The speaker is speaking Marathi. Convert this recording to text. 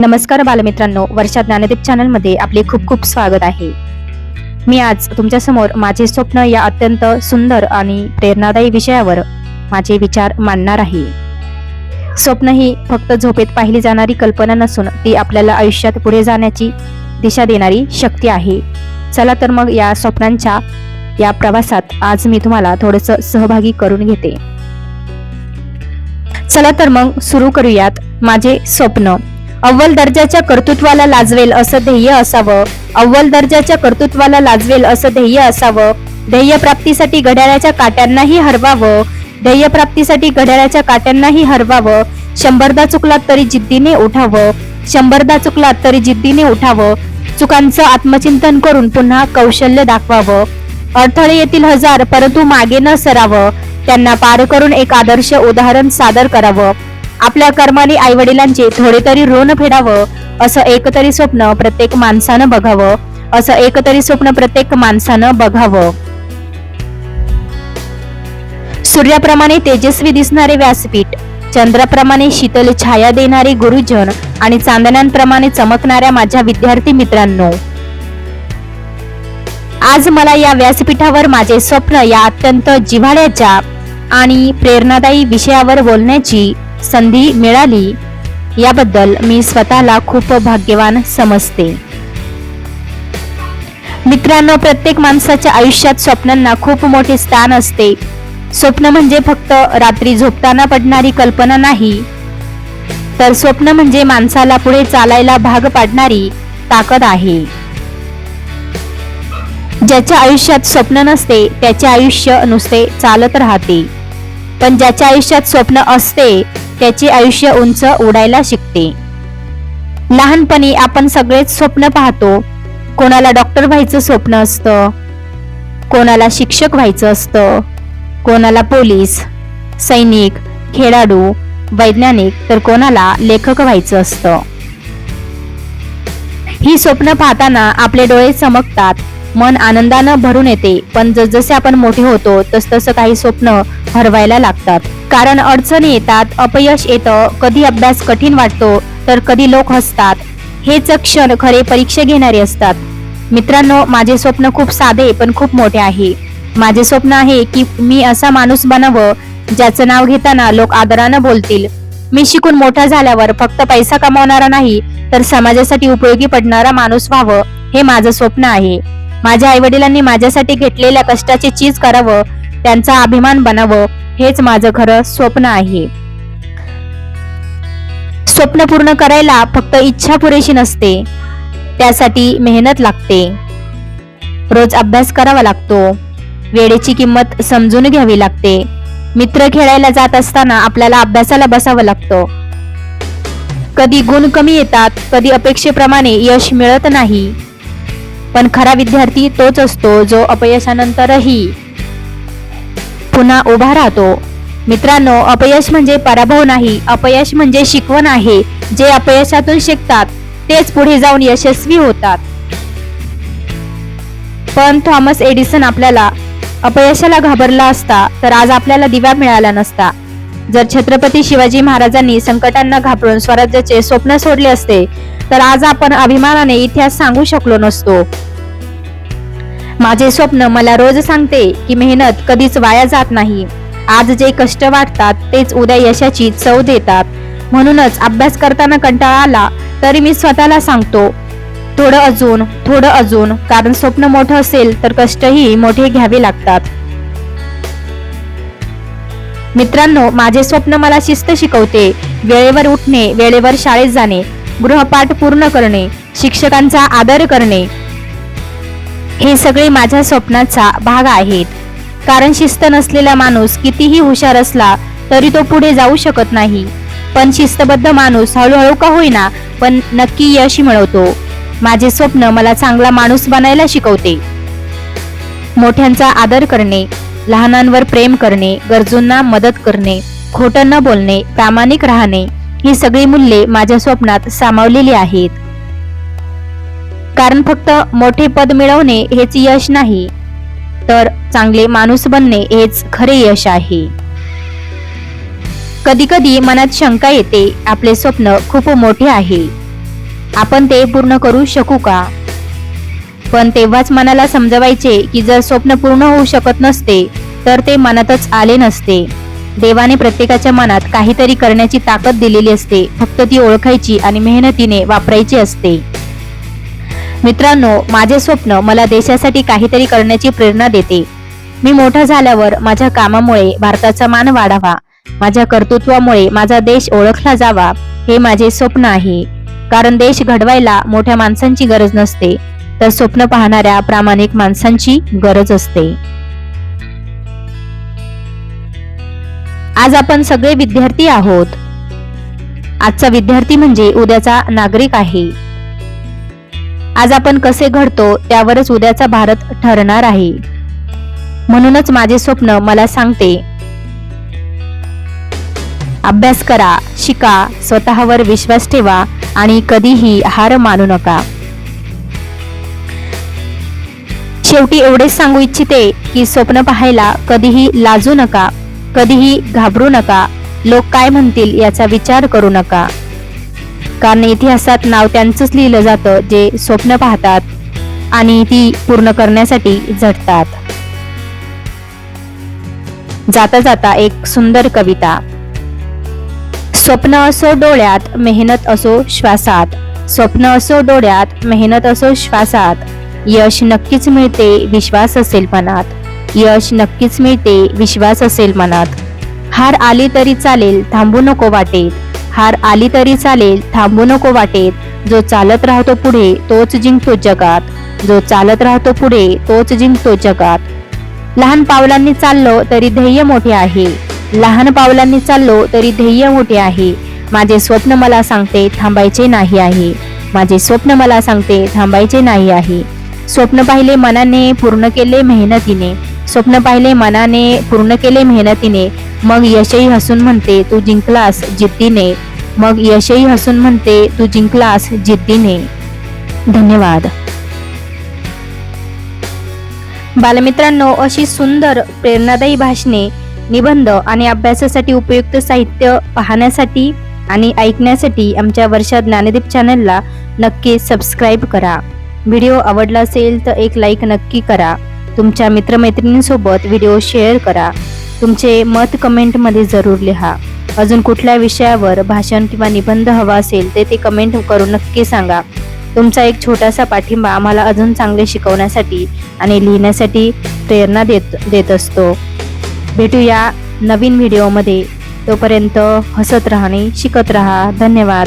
नमस्कार बालमित्रांनो वर्षा ज्ञानदीप चॅनलमध्ये आपले खूप खूप स्वागत आहे. मी आज तुमच्यासमोर माझे स्वप्न या अत्यंत सुंदर आणि प्रेरणादायी विषयावर माझे विचार मांडणार आहे. स्वप्न ही फक्त झोपेत पाहिली जाणारी कल्पना नसून ती आपल्याला आयुष्यात पुढे जाण्याची दिशा देणारी शक्ती आहे. चला तर मग या स्वप्नांच्या या प्रवासात आज मी तुम्हाला थोडस सहभागी करून घेते. चला तर मग सुरू करूयात माझे स्वप्न. अव्वल दर्जाच्या कर्तृत्वाला लाजवेल असं ध्येय असावं. अव्वल दर्जाच्या कर्तृत्वाला लाजवेल असं ध्येय असावं. ध्येयप्राप्तीसाठी घड्याळाच्या काट्यांनाही हरवावं. ध्येयप्राप्तीसाठी घड्याळाच्या काट्यांनाही हरवावं. शंभरदा चुकलात तरी जिद्दीने उठावं. शंभरदा चुकलात तरी जिद्दीने उठावं. चुकांचं आत्मचिंतन करून पुन्हा कौशल्य दाखवावं. अडथळे येतील हजार परंतु मागे न सरावं. त्यांना पार करून एक आदर्श उदाहरण सादर करावं. आपल्या कर्माने आई वडिलांचे थोडे तरी ऋण फेडावं असं एकतरी स्वप्न प्रत्येक माणसानं बघावं असं एकतरी स्वप्न प्रत्येक माणसानं बघावं. सूर्याप्रमाणे तेजस्वी दिसणारे व्यासपीठ चंद्राप्रमाणे शीतल छाया देणारे गुरुजन आणि चांदण्यांप्रमाणे चमकणाऱ्या माझ्या विद्यार्थी मित्रांनो. आज मला या व्यासपीठावर माझे स्वप्न या अत्यंत जिव्हाळ्याच्या आणि प्रेरणादायी विषयावर बोलण्याची संधी मिळाली याबद्दल मी स्वतःला खूप भाग्यवान समजते. मित्रांनो प्रत्येक माणसाच्या आयुष्यात स्वप्नांना खूप मोठे स्थान असते. स्वप्न म्हणजे फक्त रात्री झोपताना पडणारी कल्पना नाही तर स्वप्न म्हणजे माणसाला पुढे चालायला भाग पाडणारी ताकद आहे. ज्याच्या आयुष्यात स्वप्न नसते त्याचे आयुष्य नुसते चालत राहते. पण ज्याच्या आयुष्यात स्वप्न असते त्याचे आयुष्य उंच उडायला शिकते. लहानपणी आपण सगळेच स्वप्न पाहतो. कोणाला डॉक्टर व्हायचं स्वप्न असतं? कोणाला शिक्षक व्हायचं असतं? कोणाला पोलीस सैनिक खेळाडू वैज्ञानिक तर कोणाला लेखक व्हायचं असतं. ही स्वप्न पाहताना आपले डोळे चमकतात. मन आनंदानं भरून येते. पण जसजसे आपण मोठे होतो तसतसं काही स्वप्न हरवायला लागतात. कारण अडचणी येतात अपयश येतं कधी अभ्यास कठीण वाटतो तर कधी लोक हसतात. हेच क्षण खरे परीक्षा घेणारे असतात. मित्रांनो माझे स्वप्न खूप साधे पण खूप मोठे आहे. माझे स्वप्न आहे की मी असा माणूस बनावं ज्याचं नाव घेताना लोक आदरानं बोलतील. मी शिकून मोठा झाल्यावर फक्त पैसा कमावणारा नाही तर समाजासाठी उपयोगी पडणारा माणूस व्हावं हे माझं स्वप्न आहे. माझ्या आई वडिलांनी माझ्यासाठी घेतलेल्या कष्टाचे चीज करावं त्यांचा अभिमान बनावं हेच माझं खरं स्वप्न आहे. स्वप्न पूर्ण करायला फक्त इच्छा पुरेशी नसते. त्यासाठी मेहनत लागते. रोज अभ्यास करावा लागतो. वेळेची किंमत समजून घ्यावी लागते. मित्र खेळायला जात असताना आपल्याला अभ्यासाला बसावं लागतं. कधी गुण कमी येतात कधी अपेक्षेप्रमाणे यश मिळत नाही. पण खरा विद्यार्थी तोच असतो जो अपयशानंतरही पुन्हा उभा राहतो. मित्रांनो अपयश म्हणजे पराभव नाही अपयश म्हणजे शिकवण आहे. जे अपयशातून शिकतात तेच पुढे जाऊन यशस्वी होतात. पण थॉमस एडिसन आपल्याला अपयशाला घाबरला असता तर आज आपल्याला दिवा मिळाला नसता. जर छत्रपती शिवाजी महाराजांनी संकटांना घाबरून स्वराज्याचे स्वप्न सोडले असते तर आज आपण अभिमानाने इतिहास सांगू शकलो नसतो. माझे स्वप्न मला रोज सांगते की मेहनत कधीच वाया जात नाही. आज जे कष्ट वाटतात तेच उद्या यशाची चव देतात. म्हणूनच अभ्यास करताना कंटाळा आला तरी मी स्वतःला सांगतो थोडं अजून थोडं अजून कारण स्वप्न मोठं असेल तर कष्टही मोठे घ्यावे लागतात. मित्रांनो माझे स्वप्न मला शिस्त शिकवते. वेळेवर उठणे वेळेवर शाळेत जाणे गृहपाठ पूर्ण करणे शिक्षकांचा आदर करणे हे सगळे माझ्या स्वप्नाचा भाग आहेत. कारण शिस्त नसलेला माणूस कितीही हुशार असला तरी तो पुढे जाऊ शकत नाही. पण शिस्तबद्ध माणूस हळूहळू का होईना पण नक्की यश मिळवतो. माझे स्वप्न मला चांगला माणूस बनायला शिकवते. मोठ्यांचा आदर करणे लहानांवर प्रेम करणे गरजूंना मदत करणे खोटं न बोलणे प्रामाणिक राहणे ही सगळी मूल्ये माझ्या स्वप्नात सामावलेली आहेत. कारण फक्त मोठे पद मिळवणे हेच यश नाही तर चांगले माणूस बनणे हेच खरे यश आहे. कधी कधी मनात शंका येते आपले स्वप्न खूप मोठे आहे. आपण ते पूर्ण करू शकू का? पण तेव्हाच मनाला समजवायचे की जर स्वप्न पूर्ण होऊ शकत नसते तर ते मनातच आले नसते. देवाने प्रत्येकाच्या मनात काहीतरी करण्याची ताकद दिलेली असते फक्त ती ओळखायची आणि मेहनतीने वापरायची असते. मित्रांनो माझे स्वप्न मला देशासाठी काहीतरी करण्याची प्रेरणा देते. मी मोठा झाल्यावर माझ्या कामामुळे भारताचा मान वाढावा माझ्या कर्तृत्वामुळे माझा देश ओळखला जावा हे माझे स्वप्न आहे. कारण देश घडवायला मोठ्या माणसांची गरज नसते. तर स्वप्न पाहणाऱ्या प्रामाणिक माणसांची गरज असते. आज आपण सगळे विद्यार्थी आहोत. आजचा विद्यार्थी म्हणजे उद्याचा नागरिक आहे. आज आपण कसे घडतो त्यावरच उद्याचा भारत ठरणार आहे. म्हणूनच माझे स्वप्न मला सांगते. अभ्यास करा शिका स्वतःवर विश्वास ठेवा आणि कधीही हार मानू नका. शेवटी एवढेच सांगू इच्छिते की स्वप्न पाहायला कधीही लाजू नका कधीही घाबरू नका. लोक काय म्हणतील याचा विचार करू नका. कारण इतिहासात नाव त्यांचंच लिहिलं जातं जे स्वप्न पाहतात आणि ती पूर्ण करण्यासाठी झटतात. जाता जाता एक सुंदर कविता. स्वप्न असो डोळ्यात मेहनत असो श्वासात स्वप्न असो डोळ्यात मेहनत असो श्वासात यश नक्कीच मिळते विश्वास असेल मनात. यश नक्कीच मिळते विश्वास असेल मनात. हार आली तरी चालेल थांबू नको वाटेत. हार आली तरी चालेल थांबू नको वाटेत. जो चालत राहतो पुढे तोच जिंकतो जगात. जो चालत राहतो पुढे तोच जिंकतो जगात. लहान पावलांनी चाललो तरी ध्येय मोठे आहे. लहान पावलांनी चाललो तरी ध्येय मोठे आहे. माझे स्वप्न मला सांगते थांबायचे नाही आहे. माझे स्वप्न मला सांगते थांबायचे नाही आहे. स्वप्न पाहिले मनाने पूर्ण केले मेहनतीने. स्वप्न पाहिले मनाने पूर्ण केले मेहनतीने. मग यशही हसून म्हणते तू जिंकलास जिद्दीने. मग यशही हसून म्हणते तू जिंकलास जिद्दीने. धन्यवाद. बालमित्रांनो अशी सुंदर प्रेरणादायी भाषणे निबंध आणि अभ्यासासाठी उपयुक्त साहित्य पाहण्यासाठी आणि ऐकण्यासाठी आमच्या वर्षा ज्ञानदीप चॅनलला नक्की सबस्क्राईब करा. व्हिडिओ आवडला असेल तर एक लाईक नक्की करा. तुमच्या मित्रमैत्रिणींसोबत व्हिडिओ शेअर करा. तुमचे मत कमेंटमध्ये जरूर लिहा. अजून कुठल्या विषयावर भाषण किंवा निबंध हवा असेल ते ते कमेंट करून नक्की सांगा. तुमचा एक छोटासा पाठिंबा आम्हाला अजून चांगले शिकवण्यासाठी आणि लिहिण्यासाठी प्रेरणा देत देत असतो. भेटूया नवीन व्हिडिओमध्ये तोपर्यंत हसत राहणे शिकत राहा. धन्यवाद.